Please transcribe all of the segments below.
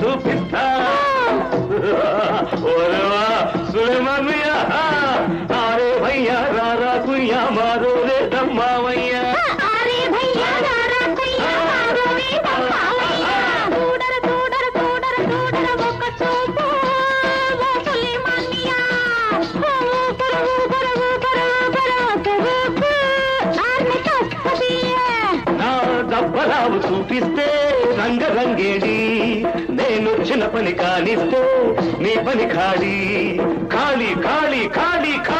చూపిస్తా ఓరేవా సులేమన్నయ్యా ఆరే భయ్యా రారా కుయ్యా మారో రే దమ్మావయ్యా చూడరు చూడరు చూడరు ఒక చూపు చొరవ చూపిస్తే రంగరంగేడి చిన్న పని కానిస్తే నీ పని ఖాళీ ఖాళీ ఖాళీ ఖాళీ ఖాళీ.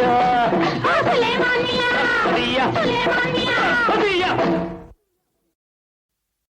Yeah. Oh, Suleymaniya. Suleymaniya. Suleymaniya.